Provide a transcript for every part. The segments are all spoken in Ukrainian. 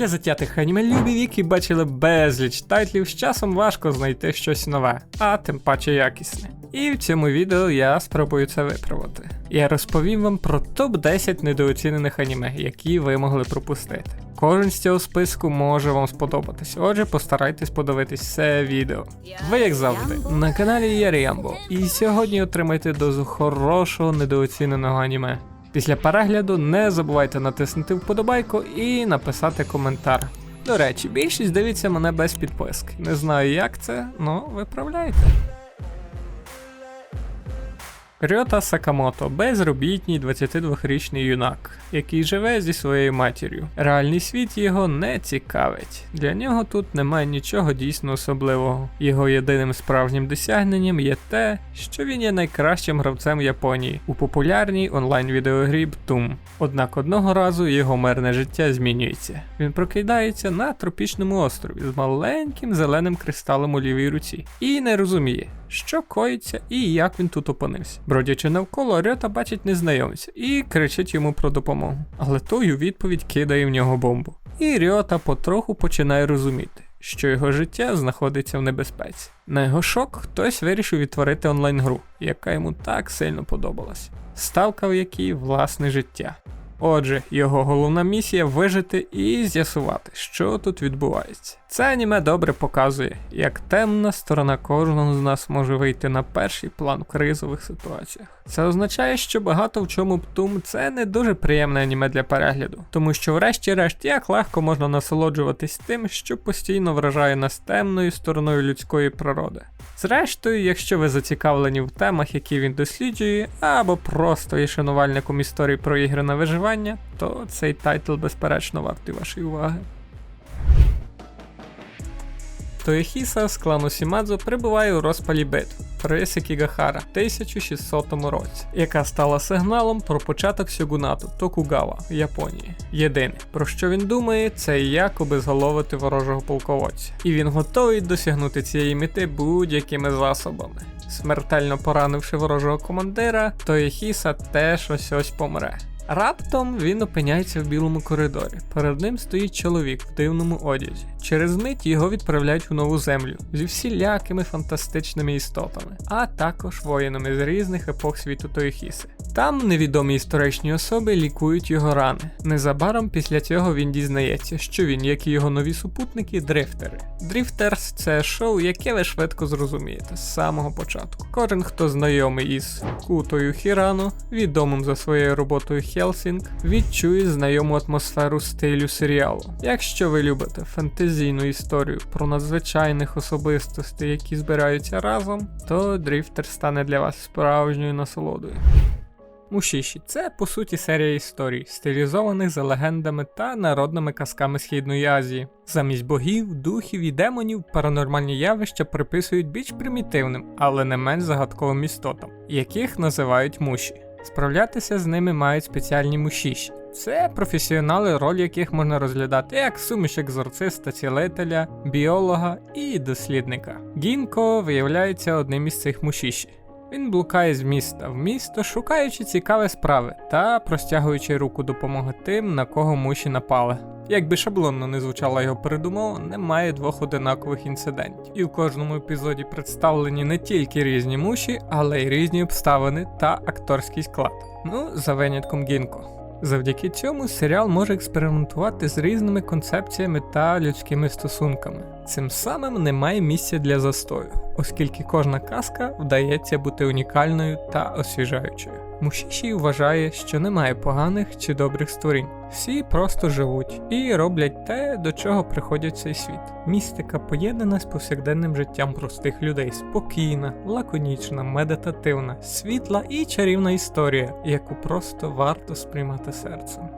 Для затятих анімелюбів, які бачили безліч тайтлів, з часом важко знайти щось нове, а тим паче якісне. І в цьому відео я спробую це виправити. Я розповім вам про топ-10 недооцінених аніме, які ви могли пропустити. Кожен з цього списку може вам сподобатись, отже, постарайтесь подивитись це відео. Ви, як завжди, на каналі є Ріамбо, і сьогодні отримайте дозу хорошого недооціненого аніме. Після перегляду не забувайте натиснути вподобайку і написати коментар. До речі, більшість дивиться мене без підписки. Не знаю як це, але виправляйте. Рьота Сакамото безробітній 22-річний юнак, який живе зі своєю матір'ю. Реальний світ його не цікавить. Для нього тут немає нічого дійсно особливого. Його єдиним справжнім досягненням є те, що він є найкращим гравцем Японії у популярній онлайн-відеогрі Btum. Однак одного разу його мирне життя змінюється. Він прокидається на тропічному острові з маленьким зеленим кристалом у лівій руці і не розуміє, що коїться і як він тут опинився. Бродячи навколо, Рьота бачить незнайомця і кричить йому про допомогу. Але той у відповідь кидає в нього бомбу. І Рьота потроху починає розуміти, що його життя знаходиться в небезпеці. На його шок хтось вирішив відтворити онлайн-гру, яка йому так сильно подобалась, ставка в якій власне життя. Отже, його головна місія вижити і з'ясувати, що тут відбувається. Це аніме добре показує, як темна сторона кожного з нас може вийти на перший план в кризових ситуаціях. Це означає, що багато в чому Птум це не дуже приємне аніме для перегляду, тому що, врешті-решт, як легко можна насолоджуватись тим, що постійно вражає нас темною стороною людської природи. Зрештою, якщо ви зацікавлені в темах, які він досліджує, або просто є шанувальником історій про ігри на виживання, то цей тайтл безперечно вартий вашої уваги. Тоєхіса з клану Сімадзу прибуває у розпалі битв при Секігахара в 1600 році, яка стала сигналом про початок сьогунату Токугава в Японії. Єдине, про що він думає, це як обезголовити ворожого полководця. І він готовий досягнути цієї мети будь-якими засобами. Смертельно поранивши ворожого командира, Тоєхіса теж ось ось помре. Раптом він опиняється в білому коридорі. Перед ним стоїть чоловік в дивному одязі. Через мить його відправляють у нову землю зі всілякими фантастичними істотами, а також воїнами з різних епох світу Тоїхіси. Там невідомі історичні особи лікують його рани. Незабаром після цього він дізнається, що він, як і його нові супутники, дрифтери. Дрифтерс це шоу, яке ви швидко зрозумієте з самого початку. Кожен, хто знайомий із Кутою Хірану, відомим за своєю роботою Хелсінг, відчує знайому атмосферу стилю серіалу. Якщо ви любите фентезійну історію про надзвичайних особистостей, які збираються разом, то Дрифтер стане для вас справжньою насолодою. Мушіші це по суті серія історій, стилізованих за легендами та народними казками Східної Азії. Замість богів, духів і демонів паранормальні явища приписують більш примітивним, але не менш загадковим істотам, яких називають муші. Справлятися з ними мають спеціальні мушіші. Це професіонали, роль яких можна розглядати як суміш екзорциста, цілителя, біолога і дослідника. Гінко виявляється одним із цих мушіші. Він блукає з міста в місто, шукаючи цікаві справи та простягуючи руку допомоги тим, на кого муші напали. Якби шаблонно не звучала його передумова, немає двох одинакових інцидентів. І в кожному епізоді представлені не тільки різні муші, але й різні обставини та акторський склад. Ну, за винятком Гінко. Завдяки цьому серіал може експериментувати з різними концепціями та людськими стосунками. Цим самим немає місця для застою, оскільки кожна казка вдається бути унікальною та освіжаючою. Мушіші вважає, що немає поганих чи добрих створінь. Всі просто живуть і роблять те, до чого приходять цей світ. Містика поєднана з повсякденним життям простих людей, спокійна, лаконічна, медитативна, світла і чарівна історія, яку просто варто сприймати серцем.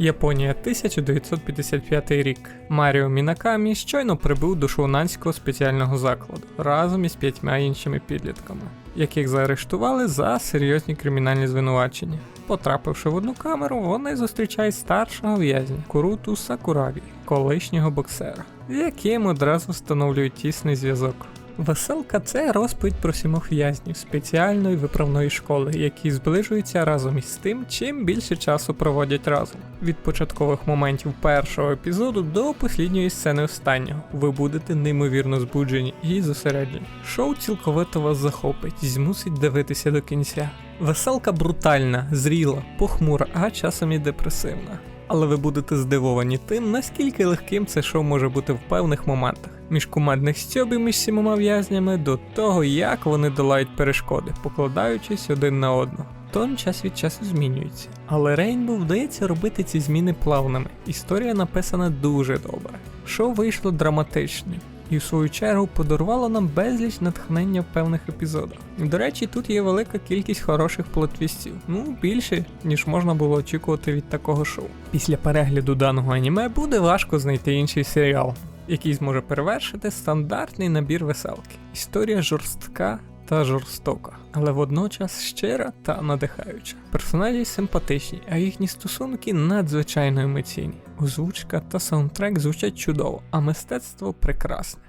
Японія 1955 рік. Маріо Мінакамі щойно прибув до шоунанського спеціального закладу разом із п'ятьма іншими підлітками, яких заарештували за серйозні кримінальні звинувачення. Потрапивши в одну камеру, вони зустрічають старшого в'язня Куруту Сакураві, колишнього боксера, з яким одразу встановлюють тісний зв'язок. Веселка це розповідь про сімох в'язнів спеціальної виправної школи, які зближуються разом із тим, чим більше часу проводять разом. Від початкових моментів першого епізоду до послідньої сцени останнього. Ви будете неймовірно збуджені і зосереджені. Шоу цілковито вас захопить змусить дивитися до кінця. Веселка брутальна, зріла, похмура, а часом і депресивна. Але ви будете здивовані тим, наскільки легким це шоу може бути в певних моментах. Між кумедних стьобів між сімома в'язнями до того, як вони долають перешкоди, покладаючись один на одного. Тон час від часу змінюється, але Рейнбу вдається робити ці зміни плавними. Історія написана дуже добре. Шоу вийшло драматичним, і в свою чергу подарувало нам безліч натхнення в певних епізодах. До речі, тут є велика кількість хороших плотвістів, ну більше, ніж можна було очікувати від такого шоу. Після перегляду даного аніме буде важко знайти інший серіал, який зможе перевершити стандартний набір веселки. Історія жорстка та жорстока, але водночас щира та надихаюча. Персонажі симпатичні, а їхні стосунки надзвичайно емоційні. Озвучка та саундтрек звучать чудово, а мистецтво прекрасне.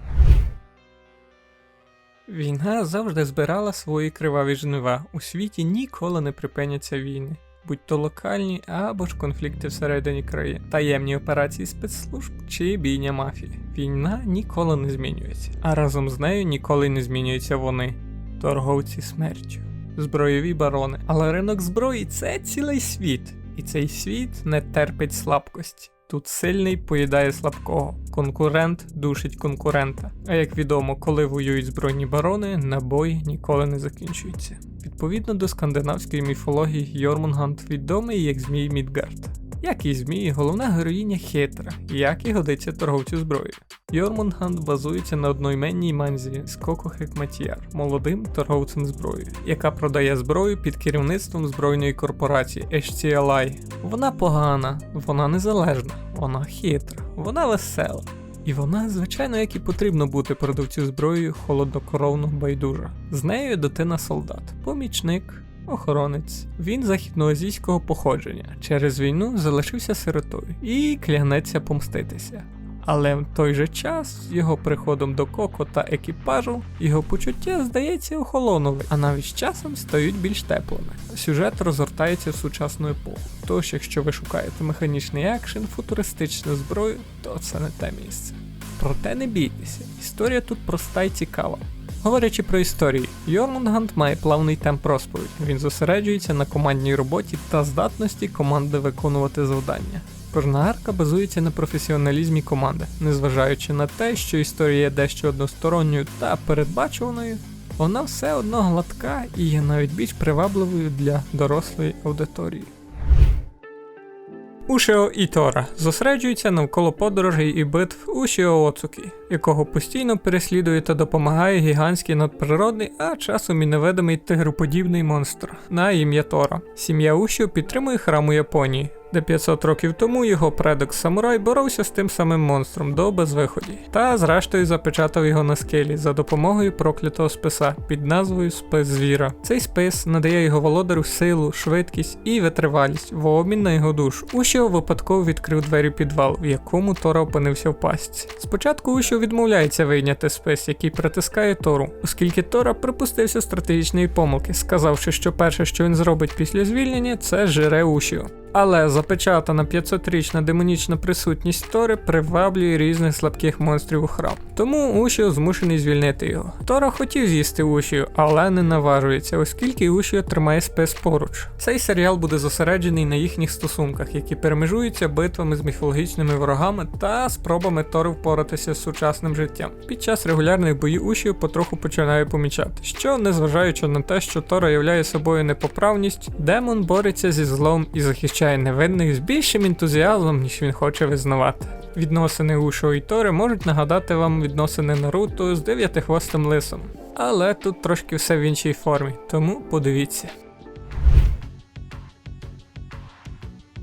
Війна завжди збирала свої криваві жнива. У світі ніколи не припиняться війни, будь то локальні або ж конфлікти всередині країн, таємні операції спецслужб чи бійня мафії. Війна ніколи не змінюється, а разом з нею ніколи не змінюються вони торговці смертю, збройові барони. Але ринок зброї це цілий світ, і цей світ не терпить слабкості. Тут сильний поїдає слабкого, конкурент душить конкурента. А як відомо, коли воюють збройні барони, набої ніколи не закінчуються. Відповідно до скандинавської міфології, Йормунганд відомий як Змій Мідгард. Як і Змій, головна героїня хитра, як і годиться торговцю зброєю. Йормунганд базується на одноіменній манзі з Коко Хекматіяр, молодим торговцем зброєю, яка продає зброю під керівництвом збройної корпорації HCLI. Вона погана, вона незалежна, вона хитра, вона весела. І вона, звичайно, як і потрібно бути продавцю зброєю холоднокровно байдужа. З нею дитина солдат, помічник, охоронець. Він західноазійського походження. Через війну залишився сиротою і клянеться помститися. Але в той же час, з його приходом до Коко та екіпажу, його почуття, здається, охолонули, а навіть з часом стають більш теплими. Сюжет розгортається в сучасну епоху. Тож, якщо ви шукаєте механічний екшен, футуристичну зброю, то це не те місце. Проте не бійтеся, історія тут проста й цікава. Говорячи про історію, Йормунганд має плавний темп розповідь. Він зосереджується на командній роботі та здатності команди виконувати завдання. Кожна арка базується на професіоналізмі команди, незважаючи на те, що історія є дещо односторонньою та передбачуваною, вона все одно гладка і є навіть більш привабливою для дорослої аудиторії. Ушіо Ітора зосереджується навколо подорожей і битв Ушіо Оцукі, якого постійно переслідує та допомагає гігантський надприродний, а часом і невидимий тигроподібний монстр на ім'я Тора. Сім'я Ушіо підтримує храм у Японії, де 500 років тому його предок самурай боровся з тим самим монстром до безвиході, та зрештою запечатав його на скелі за допомогою проклятого списа під назвою Спис звіра. Цей спис надає його володарю силу, швидкість і витривалість в обмін на його душу. Ушіо випадково відкрив двері підвал, в якому Тора опинився в пастці. Спочатку Ушіо відмовляється вийняти спис, який притискає Тору, оскільки Тора припустився стратегічної помилки, сказавши, що перше, що він зробить після звільнення, це жире Ушіо. Але запечатана 500-річна демонічна присутність Тори приваблює різних слабких монстрів у храм. Тому Ушіо змушений звільнити його. Тора хотів з'їсти Ушіо, але не наважується, оскільки Ушіо тримає спис поруч. Цей серіал буде зосереджений на їхніх стосунках, які перемежуються битвами з міфологічними ворогами та спробами Тори впоратися з сучасним життям. Під час регулярних боїв Ушіо потроху починає помічати, що, незважаючи на те, що Тора являє собою непоправність, демон бореться зі злом і захищає невинних з більшим ентузіазмом, ніж він хоче визнавати. Відносини Ушо і Тори можуть нагадати вам відносини Наруто з дев'ятихвостим лисом. Але тут трошки все в іншій формі, тому подивіться.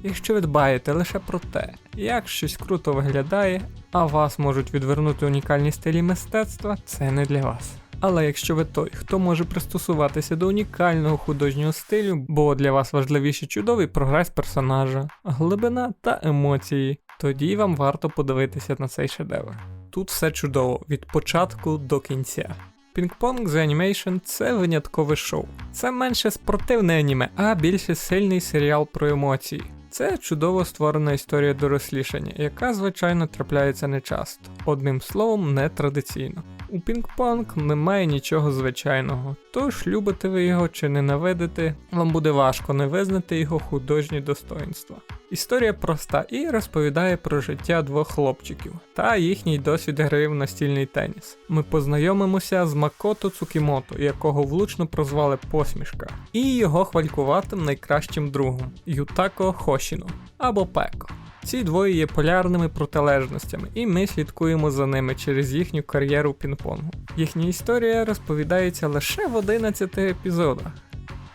Якщо ви дбаєте лише про те, як щось круто виглядає, а вас можуть відвернути унікальні стилі мистецтва, це не для вас. Але якщо ви той, хто може пристосуватися до унікального художнього стилю, бо для вас важливіше чудовий прогрес персонажа, глибина та емоції, тоді вам варто подивитися на цей шедевр. Тут все чудово від початку до кінця. Ping-Pong The Animation це виняткове шоу. Це менше спортивне аніме, а більше сильний серіал про емоції. Це чудово створена історія дорослішання, яка, звичайно, трапляється нечасто. Одним словом, не традиційно. У Пінг-Понг немає нічого звичайного, тож любите ви його чи ненавидите, вам буде важко не визнати його художні достоинства. Історія проста і розповідає про життя двох хлопчиків та їхній досвід гри в настільний теніс. Ми познайомимося з Макото Цукімото, якого влучно прозвали Посмішка, і його хвалькуватим найкращим другом Ютако Хошіно або Пеко. Ці двоє є полярними протилежностями, і ми слідкуємо за ними через їхню кар'єру пінг-понгу. Їхня історія розповідається лише в 11 епізодах.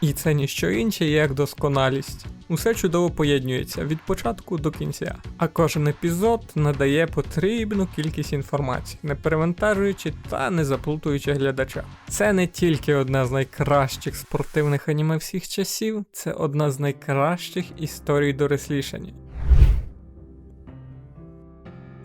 І це ніщо інше, як досконалість. Усе чудово поєднується від початку до кінця, а кожен епізод надає потрібну кількість інформації, не перевантажуючи та не заплутуючи глядача. Це не тільки одна з найкращих спортивних аніме всіх часів, це одна з найкращих історій дорослішання.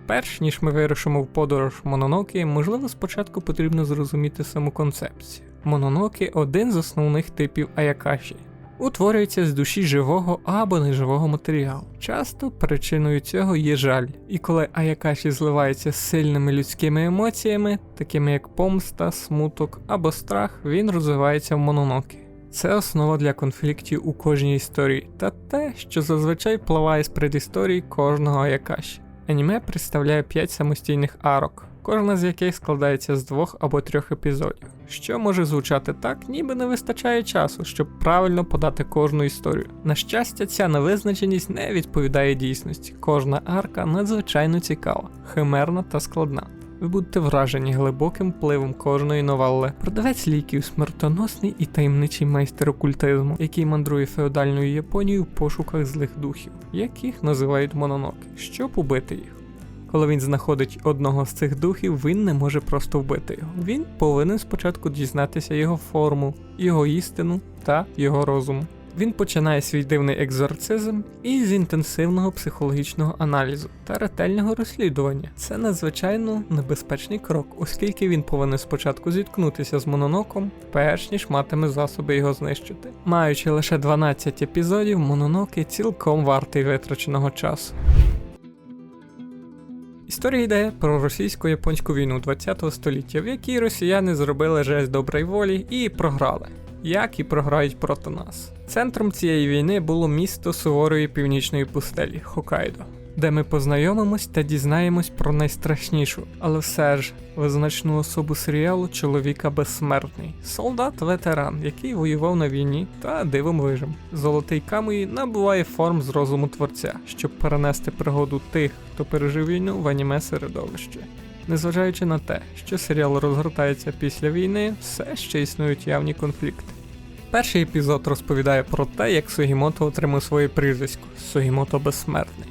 Перш ніж ми вирушимо в подорож Мононокі, можливо, спочатку потрібно зрозуміти саму концепцію. Мононокі один з основних типів аякаші. Утворюється з душі живого або неживого матеріалу. Часто причиною цього є жаль, і коли аякаші зливається з сильними людськими емоціями, такими як помста, смуток або страх, він розвивається в мононокі. Це основа для конфліктів у кожній історії, та те, що зазвичай впливає з предісторії кожного аякаші. Аніме представляє 5 самостійних арок, кожна з яких складається з двох або трьох епізодів, що може звучати так, ніби не вистачає часу, щоб правильно подати кожну історію. На щастя, ця невизначеність не відповідає дійсності. Кожна арка надзвичайно цікава, химерна та складна. Ви будете вражені глибоким впливом кожної новелли. Продавець ліків смертоносний і таємничий майстер окультизму, який мандрує феодальною Японією в пошуках злих духів, яких називають мононоки, щоб убити їх. Коли він знаходить одного з цих духів, він не може просто вбити його. Він повинен спочатку дізнатися його форму, його істину та його розум. Він починає свій дивний екзорцизм із інтенсивного психологічного аналізу та ретельного розслідування. Це надзвичайно небезпечний крок, оскільки він повинен спочатку зіткнутися з мононоком, перш ніж матиме засоби його знищити. Маючи лише 12 епізодів, мононоки цілком вартий витраченого часу. Історія йде про російсько-японську війну 20 століття, в якій росіяни зробили жесть доброї волі і програли, як і програють проти нас. Центром цієї війни було місто суворої північної пустелі Хокайдо, де ми познайомимось та дізнаємось про найстрашнішу, але все ж визначну особу серіалу чоловіка безсмертний, солдат-ветеран, який воював на війні та дивом вижив. Золотий Камуї набуває форм з розуму творця, щоб перенести пригоду тих, хто пережив війну в аніме середовище. Незважаючи на те, що серіал розгортається після війни, все ще існують явні конфлікти. Перший епізод розповідає про те, як Сугімото отримав своє прізвисько Сугімото Безсмертний.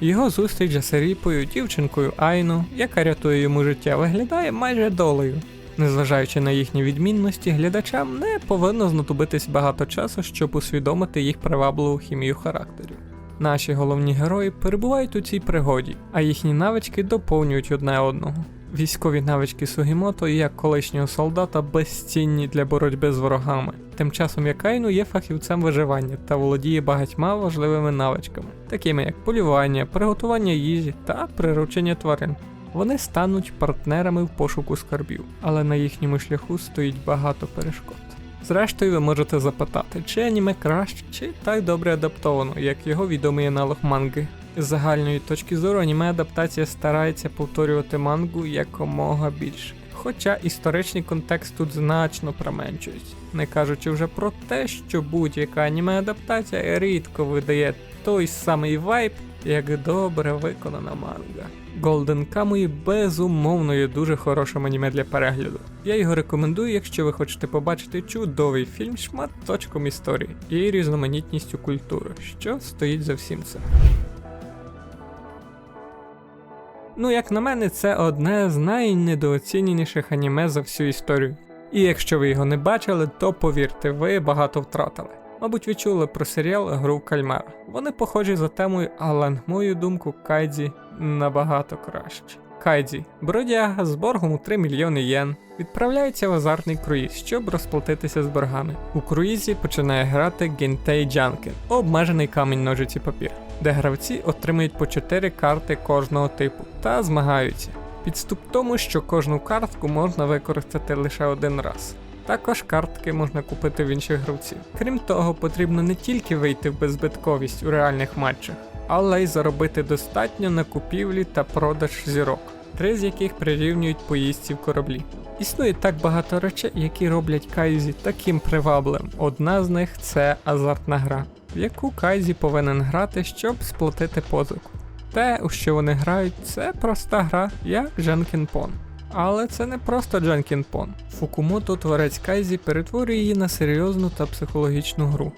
Його зустріч з Асаріпою, дівчинкою Айну, яка рятує йому життя, виглядає майже долею. Незважаючи на їхні відмінності, глядачам не повинно знадобитись багато часу, щоб усвідомити їх привабливу хімію характерів. Наші головні герої перебувають у цій пригоді, а їхні навички доповнюють одне одного. Військові навички Сугімото як колишнього солдата безцінні для боротьби з ворогами. Тим часом як Айну є фахівцем виживання та володіє багатьма важливими навичками, такими як полювання, приготування їжі та приручення тварин. Вони стануть партнерами в пошуку скарбів, але на їхньому шляху стоїть багато перешкод. Зрештою, ви можете запитати, чи аніме краще, чи так добре адаптовано, як його відомий аналог манги. З загальної точки зору аніме адаптація старається повторювати мангу якомога більше. Хоча історичний контекст тут значно променшується, не кажучи вже про те, що будь-яка аніме адаптація рідко видає той самий вайб, як добре виконана манга. Golden Kamuy безумовно є дуже хорошим аніме для перегляду. Я його рекомендую, якщо ви хочете побачити чудовий фільм шматочком історії і різноманітністю культури, що стоїть за всім цим. Ну, як на мене, це одне з найнедооціненіших аніме за всю історію. І якщо ви його не бачили, то повірте, ви багато втратили. Мабуть, ви чули про серіал Гру в Кальмара. Вони похожі за темою, але, на мою думку, Кайдзі набагато краще. Кайдзі, бродяга з боргом у 3 мільйони єн, відправляється в азартний круїз, щоб розплатитися з боргами. У круїзі починає грати Гентей Джанкен, обмежений камінь ножиці папір, де гравці отримують по 4 карти кожного типу та змагаються. Підступ тому, що кожну картку можна використати лише один раз. Також картки можна купити в інших гравців. Крім того, потрібно не тільки вийти в беззбитковість у реальних матчах, але й заробити достатньо на купівлі та продаж зірок, три з яких прирівнюють поїздці в кораблі. Існує так багато речей, які роблять Кайзі таким приваблим. Одна з них це азартна гра, в яку Кайзі повинен грати, щоб сплатити позику. Те, у що вони грають, це проста гра, як Джанкін Пон. Але це не просто Джанкін Пон. Фукумото, творець Кайзі, перетворює її на серйозну та психологічну гру.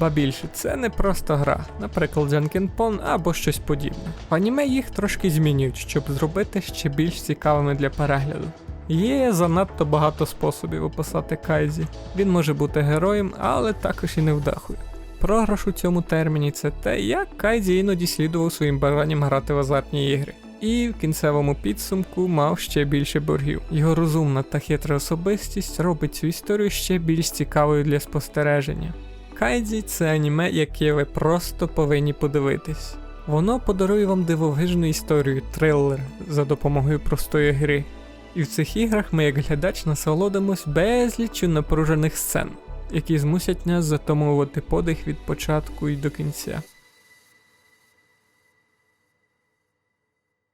Ба більше, це не просто гра, наприклад, Джанкін Пон або щось подібне. В аніме їх трошки змінюють, щоб зробити ще більш цікавими для перегляду. Є занадто багато способів описати Кайзі. Він може бути героєм, але також і невдахою. Програш у цьому терміні це те, як Кайдзі іноді слідував своїм бажанням грати в азартні ігри. І в кінцевому підсумку мав ще більше боргів. Його розумна та хитра особистість робить цю історію ще більш цікавою для спостереження. Кайдзі це аніме, яке ви просто повинні подивитись. Воно подарує вам дивовижну історію, трилер за допомогою простої гри. І в цих іграх ми, як глядач, насолодимось безліччю напружених сцен, які змусять нас затамовувати подих від початку і до кінця.